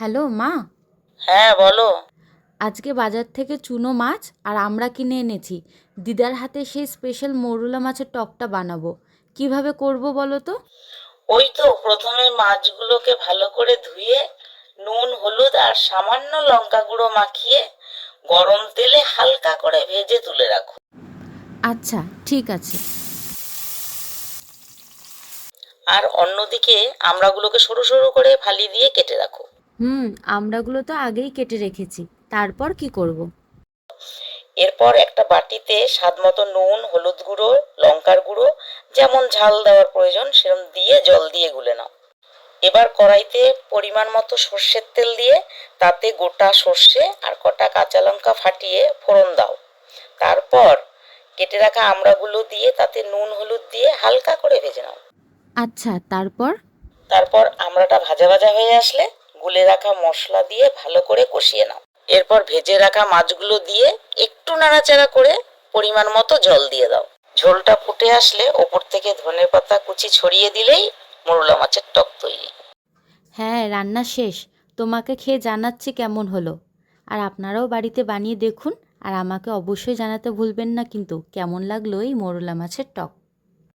Hello মা। হ্যাঁ বলো। আজকে বাজার থেকে চুনো মাছ আর আমরা কিনে এনেছি। দিদার হাতে সেই স্পেশাল মৌরলা মাছের টকটা বানাবো। কীভাবে করব বলো তো? ওই তো প্রথমে মাছগুলোকে ভালো করে ধুয়ে নুন হলুদ আর সামান্য লঙ্কা গুঁড়ো মাখিয়ে গরম তেলে হালকা করে ভেজে তুলে রাখো। আচ্ছা ঠিক আছে। আর অন্যদিকে আমড়াগুলোকে সরু সরু করে ফালি দিয়ে কেটে রাখো। হুম আমড়াগুলো তো আগেই কেটে রেখেছি। তারপর কি করব। এরপর একটা বাটিতে স্বাদ মতো নুন হলুদ গুঁড়ো লঙ্কার গুঁড়ো যেমন ঝাল দেওয়ার প্রয়োজন সেরকম দিয়ে জল দিয়ে গুলে নাও। এবার কড়াইতে পরিমাণ মতো সর্ষের তেল দিয়ে তাতে গোটা সর্ষে আর কটা কাঁচা লঙ্কা ফাটিয়ে ফোড়ন দাও। তারপর কেটে রাখা আমড়াগুলো দিয়ে তাতে নুন হলুদ দিয়ে হালকা করে ভেজে নাও। আচ্ছা তারপর? তারপর আমড়াটা ভাজা ভাজা হয়ে আসলে গুলে রাখা মশলা দিয়ে ভালো করে কষিয়ে নাও। এরপর ভেজে রাখা মাছগুলো দিয়ে একটু নাড়াচাড়া করে পরিমাণ মতো জল দিয়ে দাও। ঝোলটা ফুটে আসলে ওপর থেকে ধনে পাতা কুচি ছড়িয়ে দিলেই মোরলা মাছের টক তৈরি। হ্যাঁ রান্না শেষ। তোমাকে খেয়ে জানাচ্ছি কেমন হলো। আর আপনারাও বাড়িতে বানিয়ে দেখুন। আর আমাকে অবশ্যই জানাতে ভুলবেন না কিন্তু কেমন লাগল এই মোরলা মাছের টক।